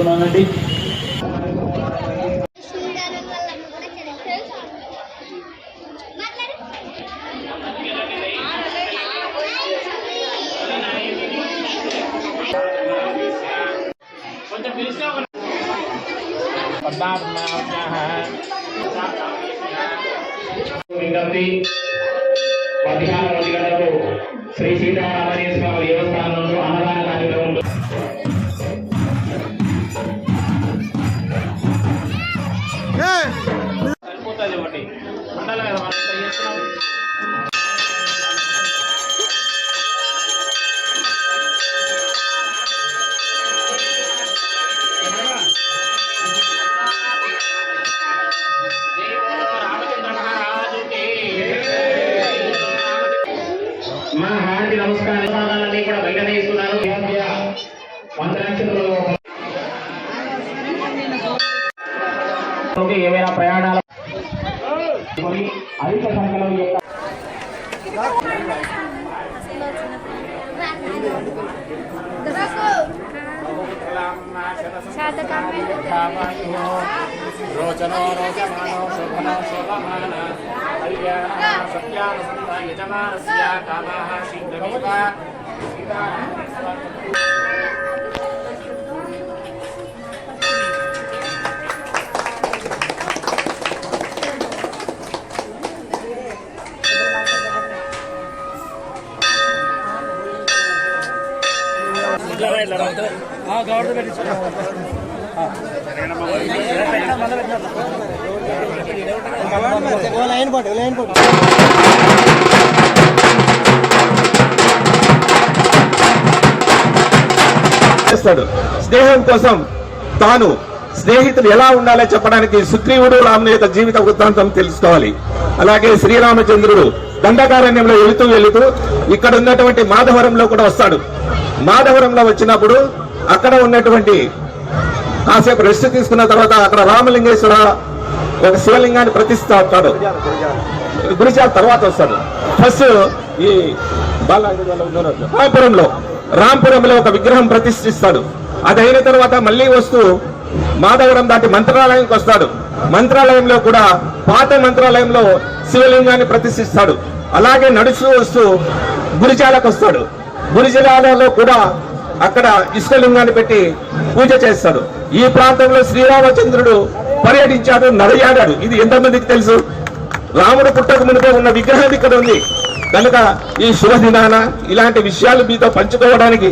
అండి శ్రీరామం వల్ల కూడా తెలుసు మాట్లాడు కొంచెం పిలిస్తే ఒక పద్మావత్యాః విజ్ఞప్తి మధ్యాహ్నం ఒంటి గంటలకు శ్రీ సీతారామయ్య స్వామి దేవస్థానంలో మా హారతి నమస్కారాలన్నీ కూడా బయట వంద లక్షలు ఏమైనా ప్రయాణాలు? అధిక సంఖ్యలో ఈ యొక్క రోచనో రోచమానో శోభనో శోభమాన కళ్యాణ సత్యానుసంధ యజమానస్య లైన్ లైన్ చేస్తాడు. స్నేహం కోసం తాను స్నేహితులు ఎలా ఉండాలో చెప్పడానికి సుగ్రీవుడు రాముని యొక్క జీవిత వృత్తాంతం తెలుసుకోవాలి. అలాగే శ్రీరామచంద్రుడు దండకారణ్యంలో వెళుతూ వెళుతూ ఇక్కడ ఉన్నటువంటి మాధవరంలో కూడా వస్తాడు. మాధవరంలో వచ్చినప్పుడు అక్కడ ఉన్నటువంటి కాసేపు రెస్ట్ తీసుకున్న తర్వాత అక్కడ రామలింగేశ్వర ఒక శివలింగాన్ని ప్రతిష్టాడు గురిజాల తర్వాత వస్తాడు. ఫస్ట్ ఈ రాంపురంలో రాంపురంలో ఒక విగ్రహం ప్రతిష్ఠిస్తాడు. అది అయిన తర్వాత మళ్ళీ వస్తూ మాధవరం దాటి మంత్రాలయంకి వస్తాడు. మంత్రాలయంలో కూడా పాత మంత్రాలయంలో శివలింగాన్ని ప్రతిష్ఠిస్తాడు. అలాగే నడుస్తూ వస్తూ గురిజాలకు వస్తాడు. గురిజాలలో కూడా అక్కడ ఇష్టలింగాన్ని పెట్టి పూజ చేస్తాడు. ఈ ప్రాంతంలో శ్రీరామచంద్రుడు పర్యటించాడు నడయాడాడు. ఇది ఎంతమందికి తెలుసు? రాముడు పుట్టక మునిపే ఉన్న విగ్రహం ఇక్కడ ఉంది. కనుక ఈ శుభ దినాన ఇలాంటి విషయాలు మీతో పంచుకోవడానికి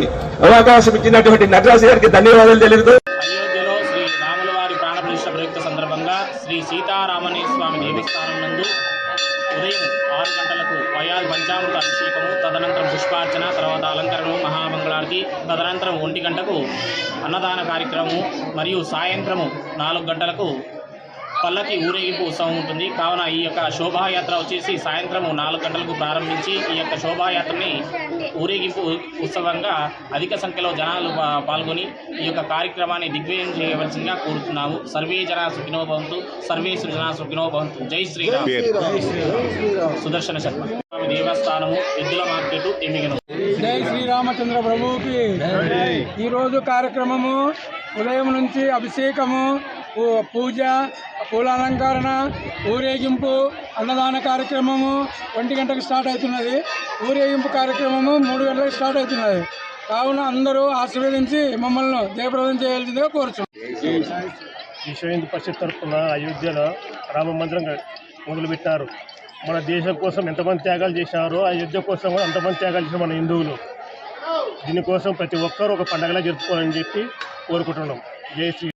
అవకాశం ఇచ్చినటువంటి నటరాజు గారికి ధన్యవాదాలు తెలుపుతూ అయోధ్యలో శ్రీ రాముల వారి ప్రాణప్రతిష్ఠ ప్రయుక్త సందర్భంగా శ్రీ సీతారామణ్య స్వామి దేవస్థానం నందు ఉదయం ఆరు గంటలకు వయాల్ పంచామృత అభిషేకము తదనంతరం పుష్పార్చన తర్వాత అలంకరణము మహామంగళారతి తదనంతరం ఒంటి గంటకు అన్నదాన కార్యక్రమము మరియు సాయంత్రము నాలుగు గంటలకు పల్లకి ఊరేగింపు ఉత్సవం ఉంటుంది. కావున ఈ యొక్క శోభాయాత్ర వచ్చేసి సాయంత్రం నాలుగు గంటలకు ప్రారంభించి ఈ యొక్క శోభాయాత్రని ఊరేగింపు ఉత్సవంగా అధిక సంఖ్యలో జనాలు పాల్గొని ఈ యొక్క కార్యక్రమాన్ని దిగ్విజయం చేయవలసిందిగా కోరుతున్నాము. సర్వే జన సుఖినో భవంతు. సర్వే సృజన సుఖినో భవంతు. జై శ్రీరామ్. సుదర్శన శర్మ. స్వామి దేవస్థానము ఎద్దుల మార్కెట్ ఎమ్మిగను జై శ్రీరామచంద్ర ప్రభువుకి. ఈ రోజు కార్యక్రమము ఉదయం నుంచి అభిషేకము పూజ పూల అలంకరణ ఊరేగింపు అన్నదాన కార్యక్రమము ఒంటి గంటకు స్టార్ట్ అవుతున్నది. ఊరేగింపు కార్యక్రమము మూడు గంటలకు స్టార్ట్ అవుతున్నది. కావున అందరూ ఆశీర్వదించి మమ్మల్ని జయప్రదం చేయాల్సిందిగా కోరుచున్నాం. విశ్వ హిందూ పరిషత్ తరఫున అయోధ్యలో రామ మందిరం మొదలుపెట్టారు. మన దేశం కోసం ఎంతమంది త్యాగాలు చేశారో అయోధ్య కోసం కూడా అంతమంది త్యాగాలు చేశారు మన హిందువులు. దీనికోసం ప్రతి ఒక్కరూ ఒక పండగలా జరుపుకోవాలని చెప్పి కోరుకుంటున్నాం. జై శ్రీ